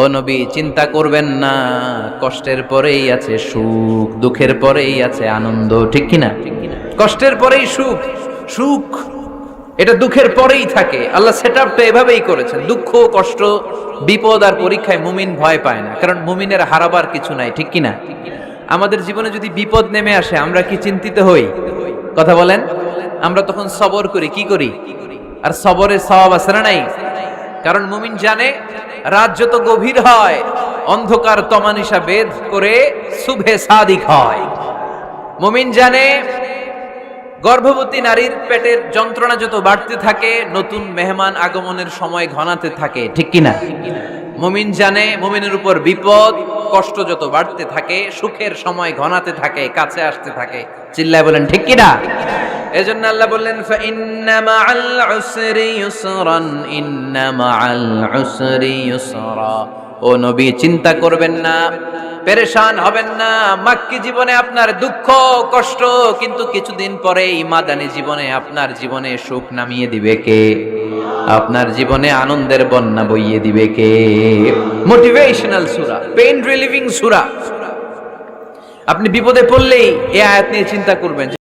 ও নবী, চিন্তা করবেন না, কষ্টের পরেই আছে সুখ, দুঃখের পরেই আছে আনন্দ, ঠিক কিনা? কষ্টের পরেই সুখ সুখ, এটা দুঃখের পরেই থাকে। আল্লাহ সেট আপটা এভাবেই করেছেন, দুঃখ, কষ্ট, বিপদ আর পরীক্ষায় মুমিন ভয় পায় না, কারণ মুমিনের হারাবার কিছু নাই, ঠিক কিনা? আমাদের জীবনে যদি বিপদ নেমে আসে, আমরা কি চিন্তিত হই? কথা বলেন? আমরা তখন সবর করি, কি করি? আর সবরের স্বভাব আছে না নাই? কারণ মুমিন জানে, রাত যত গভীর হয়, অন্ধকার তমানিসা বেদ করে শুভে সাদিক হয়। মুমিন জানে, গর্ভবতী নারীর পেটের যন্ত্রণা যত বাড়তে থাকে, নতুন মেহমান আগমনের সময় ঘনাতে থাকে, ঠিক কিনা? মুমিন জানে, মুমিনের উপর বিপদ, কষ্ট যত বাড়তে থাকে, সুখের সময় ঘনাতে থাকে, কাছে আসতে থাকে। চিল্লায় বলেন, ঠিক কিনা? এজন্য আল্লাহ বললেন ফাইন্না মাআল উসরি ইউসরান ইন্না মাআল উসরি ইউসরা। ও নবী, চিন্তা করবেন না, পেরেশান হবেন না। মাক্কি জীবনে আপনার দুঃখ, কষ্ট, কিন্তু কিছুদিন পরেই মাদানী জীবনে আপনার জীবনে সুখ নামিয়ে দিবে কে? আপনার জীবনে আনন্দের বন্যা বইয়ে দিবে কে? মোটিভেশনাল সুরা, পেইন রিলিভিং সুরা। আপনি বিপদে পড়লেই এই আয়াত নিয়ে চিন্তা করবেন।